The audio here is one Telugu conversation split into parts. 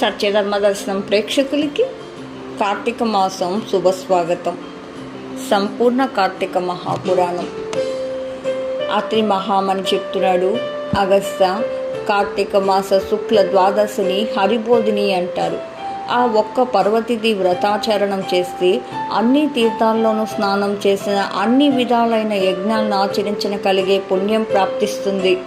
సత్యధర్మ దర్శనం ప్రేక్షకులకి కార్తీక మాసం శుభస్వాగతం. సంపూర్ణ కార్తీక మహాపురాణం. అత్రి మహామని చెప్తున్నాడు అగస్త కార్తీక మాస శుక్ల ద్వాదశిని హరిబోధిని అంటారు. ఆ ఒక్క పర్వతిది వ్రతాచరణం చేస్తే అన్ని తీర్థాల్లోనూ స్నానం చేసిన అన్ని విధాలైన యజ్ఞాలను ఆచరించిన కలిగే పుణ్యం ప్రాప్తిస్తుంది.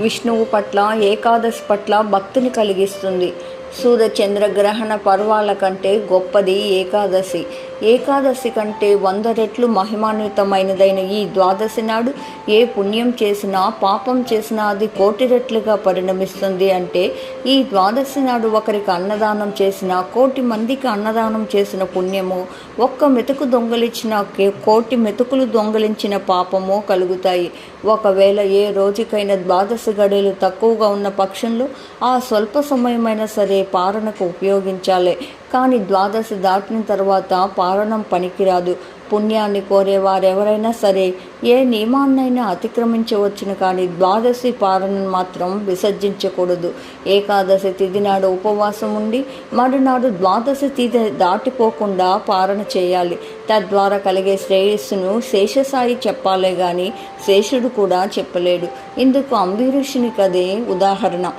విష్ణువు పట్ల ఏకాదశి పట్ల భక్తిని కలిగిస్తుంది. సూర్య చంద్రగ్రహణ పర్వాల కంటే గొప్పది ఏకాదశి. ఏకాదశి కంటే వంద రెట్లు మహిమాన్వితమైనదైన ఈ ద్వాదశి నాడు ఏ పుణ్యం చేసినా పాపం చేసినా అది కోటి రెట్లుగా పరిణమిస్తుంది అంటే ఈ ద్వాదశి నాడు ఒకరికి అన్నదానం చేసిన కోటి మందికి అన్నదానం చేసిన పుణ్యము ఒక్క మెతుకు దొంగలించిన కోటి మెతుకులు దొంగలించిన పాపము కలుగుతాయి. ఒకవేళ ఏ రోజుకైనా ద్వాదశి గడియలు తక్కువగా ఉన్న పక్షంలో ఆ స్వల్ప సమయమైనా సరే పారణకు ఉపయోగించాలి. కానీ ద్వాదశి దాటిన తర్వాత పారణం పనికిరాదు. పుణ్యాన్ని కోరే వారెవరైనా సరే ఏ నియమాన్నైనా అతిక్రమించవచ్చును కానీ ద్వాదశి పారణను మాత్రం విసర్జించకూడదు. ఏకాదశి తిథి నాడు ఉపవాసం ఉండి మరునాడు ద్వాదశి తిథి దాటిపోకుండా పారణ చేయాలి. తద్వారా కలిగే శ్రేయస్సును శేషసాయి చెప్పాలే కానీ శేషుడు కూడా చెప్పలేడు. ఇందుకు అంబీరుషుని కదే ఉదాహరణ.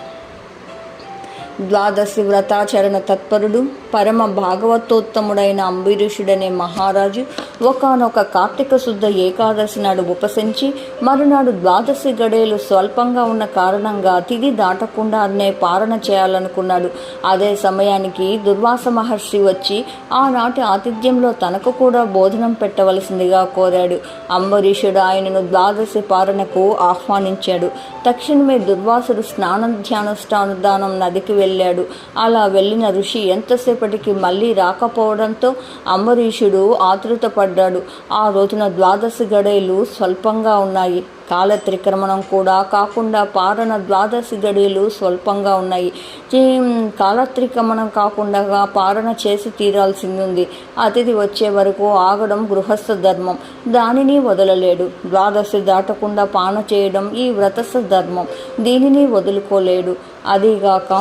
ద్వాదశి వ్రతాచరణ తత్పరుడు పరమ భాగవతోత్తముడైన అంబరీషుడనే మహారాజు ఒకనొక కార్తీక శుద్ధ ఏకాదశి నాడు ఉపసించి మరునాడు ద్వాదశి గడేలు స్వల్పంగా ఉన్న కారణంగా తిది దాటకుండా అనే పారణ చేయాలనుకున్నాడు. అదే సమయానికి దుర్వాస మహర్షి వచ్చి ఆనాటి ఆతిథ్యంలో తనకు కూడా బోధనం పెట్టవలసిందిగా కోరాడు. అంబరీషుడు ఆయనను ద్వాదశి పారణకు ఆహ్వానించాడు. తక్షణమే దుర్వాసుడు స్నాన ధ్యానుష్ఠానుదానం నదికి వెళ్ళి వెళ్ళాడు. అలా వెళ్ళిన ఋషి ఎంతసేపటికి మళ్ళీ రాకపోవడంతో అంబరీషుడు ఆతృతపడ్డాడు ఆ రోజున ద్వాదశి గడేలు స్వల్పంగా ఉన్నాయి. కాలత్రిక్రమణం కూడా కాకుండా పారణ ద్వాదశి గడియలు స్వల్పంగా ఉన్నాయి. కాలత్రిక్రమణం కాకుండా పారణ చేసి తీరాల్సింది ఉంది అతిథి వచ్చే వరకు ఆగడం గృహస్థ ధర్మం. దానిని వదలలేడు. ద్వాదశి దాటకుండా పాన చేయడం ఈ వ్రతస్థ ధర్మం. దీనిని వదులుకోలేడు. అదీగాక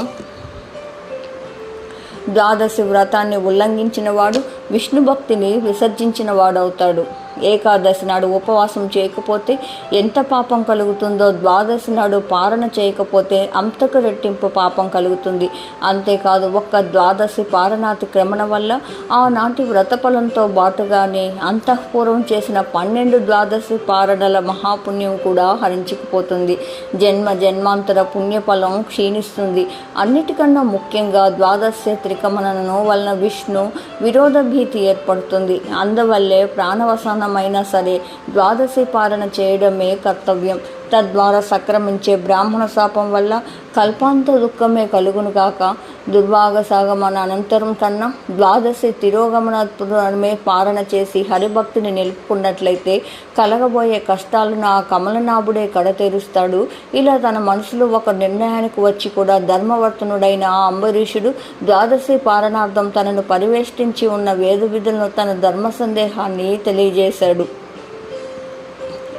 ద్వాదశి వ్రతాన్ని ఉల్లంఘించినవాడు విష్ణు భక్తిని విసర్జించిన వాడవుతాడు. ఏకాదశి నాడు ఉపవాసం చేయకపోతే ఎంత పాపం కలుగుతుందో ద్వాదశి నాడు పారణ చేయకపోతే అంతకు రెట్టింపు పాపం కలుగుతుంది. అంతేకాదు ఒక్క ద్వాదశి పారణాతి క్రమణ వల్ల ఆనాటి వ్రతఫలంతో బాటుగానే అంతఃపూర్వం చేసిన పన్నెండు ద్వాదశి పారణల మహాపుణ్యం కూడా హరించుకుపోతుంది. జన్మ జన్మాంతర పుణ్యఫలం క్షీణిస్తుంది. అన్నిటికన్నా ముఖ్యంగా ద్వాదశి త్రికమణను వలన విష్ణు విరోధ భీతి ఏర్పడుతుంది. అందువల్లే ప్రాణవసానమైనా సరే ద్వాదశి పాలన చేయడమే కర్తవ్యం. తద్వారా సక్రమించే బ్రాహ్మణ శాపం వల్ల కల్పాంత దుఃఖమే కలుగును కాక దుర్భాగసాగమన అనంతరం కన్నా ద్వాదశి తిరోగమనమే పారణ చేసి హరిభక్తిని నిలుపుకున్నట్లయితే కలగబోయే కష్టాలను ఆ కమలనాభుడే కడతెరుస్తాడు. ఇలా తన మనసులో ఒక నిర్ణయానికి వచ్చి కూడా ధర్మవర్తనుడైన ఆ అంబరీషుడు ద్వాదశి పారణార్థం తనను పరివేష్టించి ఉన్న వేద విధులను తన ధర్మ సందేహాన్ని తెలియజేశాడు.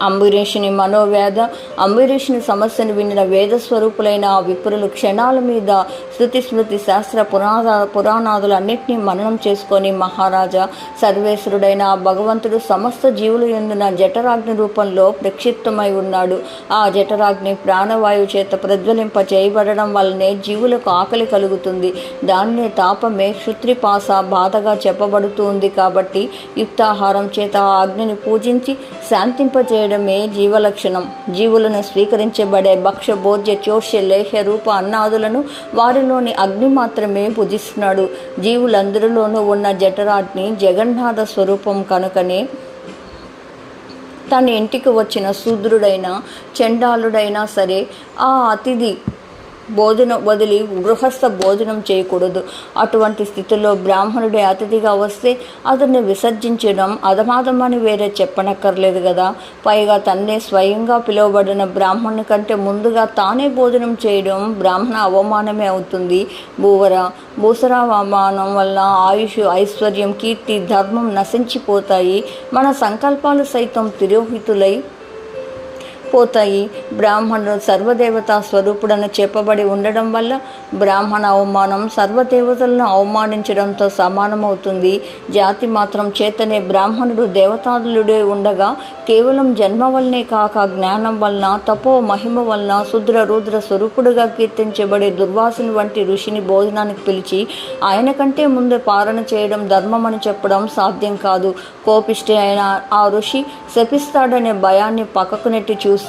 అంబరీషుని మనోవేద అంబరీషుని సమస్యను వినిన వేద స్వరూపులైన ఆ విప్రులు క్షణాల మీద శృతి స్మృతి శాస్త్ర పురాణ పురాణాదులన్నింటినీ మననం చేసుకొని మహారాజా సర్వేశ్వరుడైన ఆ భగవంతుడు సమస్త జీవులు ఎందున జఠరాగ్ని రూపంలో ప్రక్షిప్తమై ఉన్నాడు. ఆ జఠరాగ్ని ప్రాణవాయువు చేత ప్రజ్వలింప చేయబడడం వల్లనే జీవులకు ఆకలి కలుగుతుంది. దాన్నే తాపమే శృత్రిపాస బాధగా చెప్పబడుతుంది కాబట్టి యుక్తాహారం చేత ఆ అగ్నిని పూజించి జీవ జీవలక్షణం. జీవులను స్వీకరించబడే భక్ష భోజ్య చోష్య లేహ్య రూప అన్నాదులను వారిలోని అగ్ని మాత్రమే పూజిస్తున్నాడు. జీవులందరిలోనూ ఉన్న జఠరాగ్ని జగన్నాథ స్వరూపం కనుకనే తన ఇంటికి వచ్చిన శూద్రుడైనా చండాలుడైనా సరే ఆ అతిథి భోజనం వదిలి గృహస్థ భోజనం చేయకూడదు. అటువంటి స్థితిలో బ్రాహ్మణుడే అతిథిగా వస్తే అతన్ని విసర్జించడం అధమాధమని వేరే చెప్పనక్కర్లేదు కదా పైగా తన్నే స్వయంగా పిలువబడిన బ్రాహ్మణుని కంటే ముందుగా తానే భోజనం చేయడం బ్రాహ్మణ అవమానమే అవుతుంది. భూవర భూసర అవమానం వల్ల ఆయుష్ ఐశ్వర్యం కీర్తి ధర్మం నశించిపోతాయి. మన సంకల్పాలు సైతం తిరోహితులై పోతాయి బ్రాహ్మణుడు సర్వదేవతా స్వరూపుడని చెప్పబడి ఉండడం వల్ల బ్రాహ్మణ అవమానం సర్వదేవతలను అవమానించడంతో సమానమవుతుంది. జాతి మాత్రం చేతనే బ్రాహ్మణుడు దేవతాదులుడే ఉండగా కేవలం జన్మ వల్లనే కాక జ్ఞానం వలన తపో మహిమ వలన శుద్ర రుద్ర స్వరూపుడుగా కీర్తించబడే దుర్వాసుని వంటి ఋషిని భోజనానికి పిలిచి ఆయన కంటే ముందే పారణ చేయడం ధర్మమని చెప్పడం సాధ్యం కాదు. కోపిష్టి అయిన ఆ ఋషి శపిస్తాడనే భయాన్ని పక్కకు నెట్టి చూసి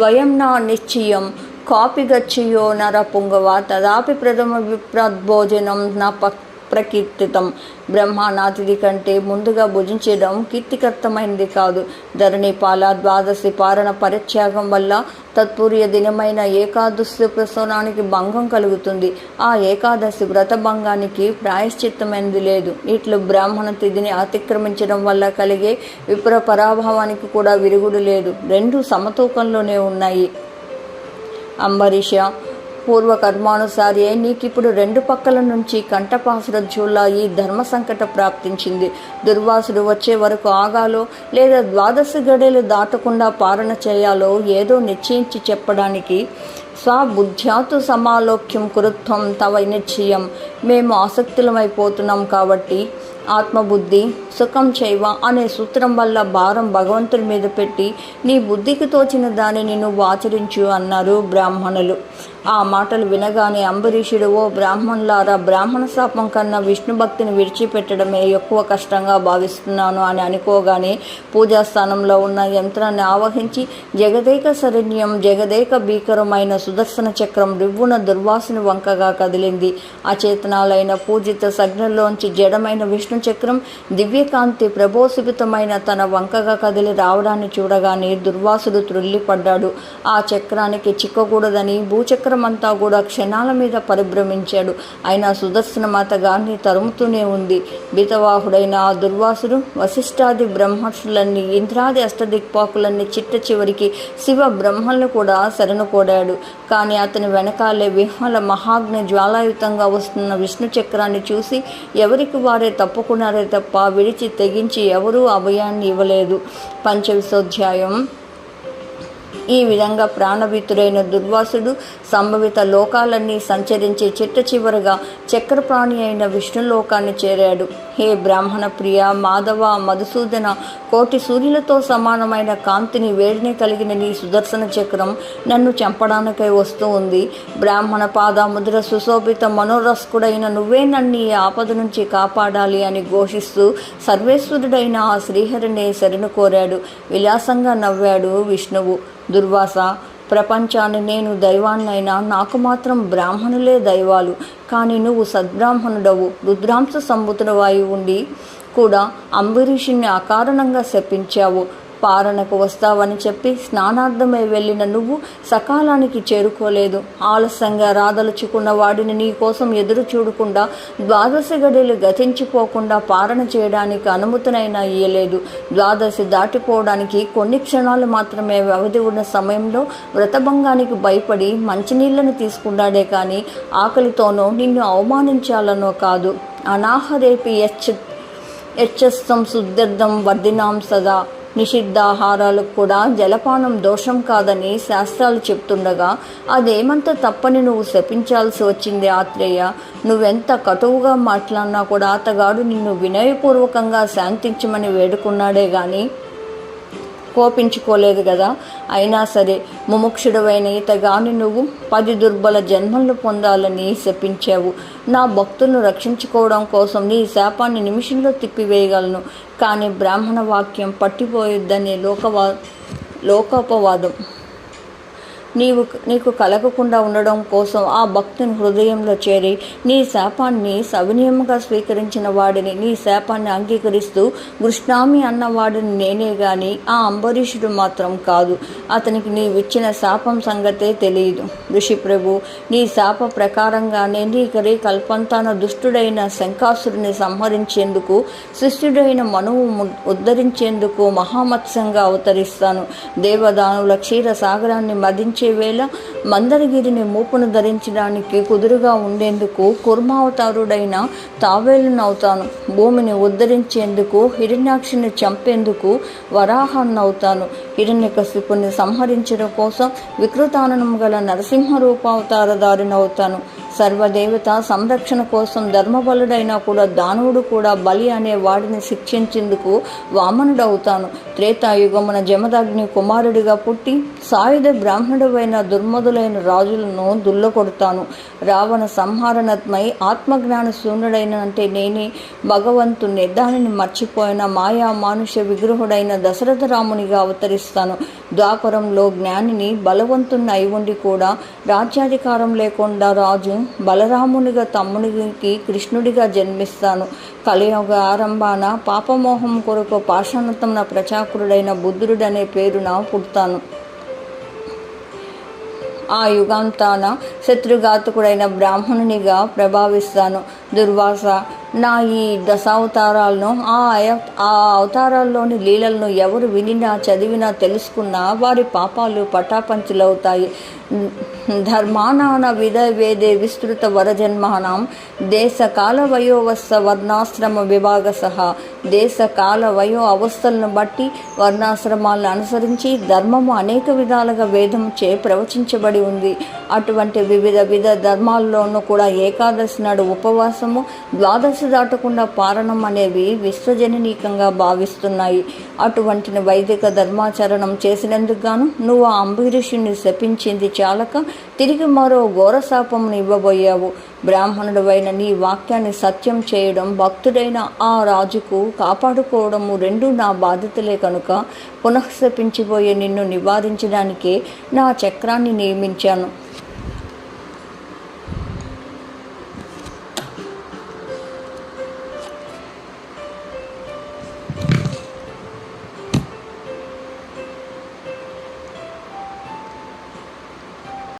వయం నా నిశ్చయం కాపి గచ్చియో నర పుంగవ తదాపి ప్రథమ విప్రద్భోజనం నా ప అప్రకీర్తితం బ్రహ్మానాథుడి కంటే ముందుగా భుజించడం కీర్తికర్తమైనది కాదు. ధరణి పాల ద్వాదశి పారణ పరిత్యాగం వల్ల తత్పూర్య దినమైన ఏకాదశి ప్రసవనానికి భంగం కలుగుతుంది. ఆ ఏకాదశి వ్రత భంగానికి ప్రాయశ్చిత్తమైనది లేదు. ఇట్లు బ్రాహ్మణ తిథిని అతిక్రమించడం వల్ల కలిగే విప్ర పరాభావానికి కూడా విరుగుడు లేదు. రెండు సమతూకంలోనే ఉన్నాయి. అంబరీష పూర్వ కర్మానుసారి నీకిప్పుడు రెండు పక్కల నుంచి కంఠపాసుర జూలాయి ఈ ధర్మ సంకట ప్రాప్తించింది. దుర్వాసుడు వచ్చే వరకు ఆగాలో లేదా ద్వాదశ గడేలు దాటకుండా పారణ చేయాలో ఏదో నిశ్చయించి చెప్పడానికి స్వబుద్ధ్యాతు సమాలోక్యం కురుత్వం తవ నిశ్చయం. మేము ఆసక్తులమైపోతున్నాం కాబట్టి ఆత్మబుద్ధి సుఖం చైవ అనే సూత్రం వల్ల భారం భగవంతుడి మీద పెట్టి నీ బుద్ధికి తోచిన దానిని నువ్వు ఆచరించు అన్నారు బ్రాహ్మణులు. ఆ మాటలు వినగానే అంబరీషుడు ఓ బ్రాహ్మణులారా బ్రాహ్మణ శాపం కన్నా విష్ణు భక్తిని విడిచిపెట్టడమే ఎక్కువ కష్టంగా భావిస్తున్నాను అని అనుకోగానే పూజా స్థానంలో ఉన్న యంత్రాన్ని ఆవహించి జగదేక శరణ్యం జగదేక భీకరమైన సుదర్శన చక్రం రివ్వున దుర్వాసుని వంకగా కదిలింది. అచేతనాలైన పూజిత సగ్నంలోంచి జడమైన విష్ణు చక్రం దివ్యకాంతి ప్రభోసిపితమైన తన వంకగా కదిలి రావడాన్ని చూడగానే దుర్వాసుడు త్రుల్లిపడ్డాడు. ఆ చక్రానికి చిక్కకూడదని భూచక్రం అంతా కూడా క్షణాల మీద పరిభ్రమించాడు. అయినా సుదర్శన మాత గారిని తరుముతూనే ఉంది. బితవాహుడైన ఆ దుర్వాసుడు వశిష్ఠాది బ్రహ్మర్షులన్నీ ఇంద్రాది అష్టదిక్పాకులన్నీ చిట్ట చివరికి శివ బ్రహ్మలను కూడా శరణుకోడాడు కానీ అతని వెనకాలే విహ్మల మహాగ్ని జ్వాలాయుతంగా వస్తున్న విష్ణు చక్రాన్ని చూసి ఎవరికి వారే తప్పుకున్నారే తప్ప విడిచి తెగించి ఎవరూ అభయాన్ని ఇవ్వలేదు. పంచవిశోధ్యాయం ఈ విధంగా ప్రాణభీతుడైన దుర్వాసుడు సంభవిత లోకాలన్నీ సంచరించి చిట్ట చివరగా చక్రప్రాణి అయిన విష్ణులోకాన్ని చేరాడు. హే బ్రాహ్మణ ప్రియ మాధవ మధుసూదన కోటి సూర్యులతో సమానమైన కాంతిని వేడిని కలిగిన నీ సుదర్శన చక్రం నన్ను చంపడానికై వస్తూ ఉంది. బ్రాహ్మణ పాదాముద్ర సుశోభిత మనోరస్కుడైన నువ్వే నన్ను ఈ ఆపద నుంచి కాపాడాలి అని ఘోషిస్తూ సర్వేశ్వరుడైన ఆ శ్రీహరిని శరణు కోరాడు. విలాసంగా నవ్వాడు విష్ణువు. దుర్వాస ప్రపంచాన్ని నేను దైవాన్నైనా నాకు మాత్రం బ్రాహ్మణులే దైవాలు. కానీ నువ్వు సద్బ్రాహ్మణుడవు. రుద్రాంశ సంబుతుడవాయి ఉండి కూడా అంబరీషుణ్ణి అకారణంగా శపించావు. పారణకు వస్తావని చెప్పి స్నానార్థమై వెళ్ళిన నువ్వు సకాలానికి చేరుకోలేదు. ఆలస్యంగా రాదలుచుకున్న వాడిని నీ కోసం ఎదురు చూడకుండా ద్వాదశి గడిలు గతించిపోకుండా పారణ చేయడానికి అనుమతినైనా ఇయ్యలేదు. ద్వాదశి దాటిపోవడానికి కొన్ని క్షణాలు మాత్రమే వ్యవధి ఉన్న సమయంలో వ్రతభంగానికి భయపడి మంచినీళ్ళను తీసుకున్నాడే కానీ ఆకలితోనో నిన్ను అవమానించాలనో కాదు. అనాహరేపి యచ్చ యచ్చస్తం శుద్ధర్థం వర్ధినాం సదా. నిషిద్ధాహారాలకు కూడా జలపానం దోషం కాదని శాస్త్రాలు చెప్తుండగా అదేమంత తప్పని నువ్వు శపించాల్సి వచ్చింది ఆత్రేయ. నువ్వెంత కటువుగా మాట్లాడినా కూడా అతగాడు నిన్ను వినయపూర్వకంగా శాంతించమని వేడుకున్నాడే కానీ కోపించుకోలేదు కదా అయినా సరే ముముక్షుడవైన ఇతగాని నువ్వు పది దుర్బల జన్మలను పొందాలని శపించావు. నా భక్తులను రక్షించుకోవడం కోసం నీ శాపాన్ని నిమిషంలో తిప్పివేయగలను. కానీ బ్రాహ్మణ వాక్యం పట్టిపోయొద్దనే లోకవా లోకోపవాదం. నీవు నీకు కలగకుండా ఉండడం కోసం ఆ భక్తుని హృదయంలో చేరి నీ శాపాన్ని సవినియముగా స్వీకరించిన వాడిని నీ శాపాన్ని అంగీకరిస్తూ కృష్ణామి అన్న వాడిని నేనే గాని ఆ అంబరీషుడు మాత్రం కాదు. అతనికి నీవిచ్చిన శాపం సంగతే తెలియదు ఋషి ప్రభు నీ శాప ప్రకారంగానే నీ కరి కల్పంతాన దుష్టుడైన శంకాసురుని సంహరించేందుకు శిష్యుడైన మనువు ము- ఉద్ధరించేందుకు మహామత్సంగా అవతరిస్తాను. దేవదానుల క్షీర సాగరాన్ని మదించే వేళ మందరగిరిని మూపును ధరించడానికి కుదురుగా ఉండేందుకు కుర్మావతారుడైన తావేలునవుతాను. భూమిని ఉద్ధరించేందుకు హిరణ్యాక్షిని చంపేందుకు వరాహాన్నవుతాను. హిరణ్యకశిపుని సంహరించడం కోసం వికృతాననం గల నరసింహ రూపావతారదారినవుతాను సర్వదేవత సంరక్షణ కోసం ధర్మబలుడైనా కూడా దానవుడు కూడా బలి అనే వాడిని శిక్షించేందుకు వామనుడవుతాను. త్రేతాయుగమున జమదగ్ని కుమారుడిగా పుట్టి సాయుధ బ్రాహ్మణుడైన దుర్మధులైన రాజులను దుల్లకొడతాను రావణ సంహారణత్మై ఆత్మజ్ఞాన శూన్యుడైన అంటే నేనే భగవంతుని దానిని మర్చిపోయిన మాయా మానుష విగ్రహుడైన దశరథ రామునిగా అవతరిస్తాను. ద్వాపరంలో జ్ఞానిని బలవంతుని అయి ఉండి కూడా రాజ్యాధికారం లేకుండా రాజు బలరామునిగా తమ్మునికి కృష్ణుడిగా జన్మిస్తాను. కలియుగ ఆరంభాన పాపమోహం కొరకు పాషాణతమున ప్రచాకురుడైన బుద్ధుడనే పేరున పుడతాను. ఆ యుగాంతాన శత్రుఘాతకుడైన బ్రాహ్మణునిగా ప్రభావిస్తాను. దుర్వాస. నా ఈ దశావతారాలను ఆ ఆ అవతారాల్లోని లీలలను ఎవరు వినినా చదివినా తెలుసుకున్నా వారి పాపాలు పటాపంచులవుతాయి. ధర్మానాన విధ వేదే విస్తృత వరజన్మానం. దేశకాల వయోవస్థ వర్ణాశ్రమ విభాగ సహా దేశకాల వయో అవస్థలను బట్టి వర్ణాశ్రమాలను అనుసరించి ధర్మము అనేక విధాలుగా వేదం చే ప్రవచించబడి ఉంది. అటువంటి వివిధ విధ ధర్మాల్లోనూ కూడా ఏకాదశి నాడు ఉపవాస ఉపవాసము ద్వాదశి దాటకుండా పారణం అనేవి విశ్వజననీకంగా భావిస్తున్నాయి. అటువంటి వైదిక ధర్మాచరణం చేసినందుకు గాను నువ్వు ఆ అంబరీషుని శపించింది చాలక తిరిగి మరో ఘోరశాపమును ఇవ్వబోయావు. బ్రాహ్మణుడవైన నీ వాక్యాన్ని సత్యం చేయడం భక్తుడైన ఆ రాజుకు కాపాడుకోవడము రెండు నా బాధ్యతలే కనుక పునఃశపించిపోయే నిన్ను నివారించడానికే నా చక్రాన్ని నియమించాను.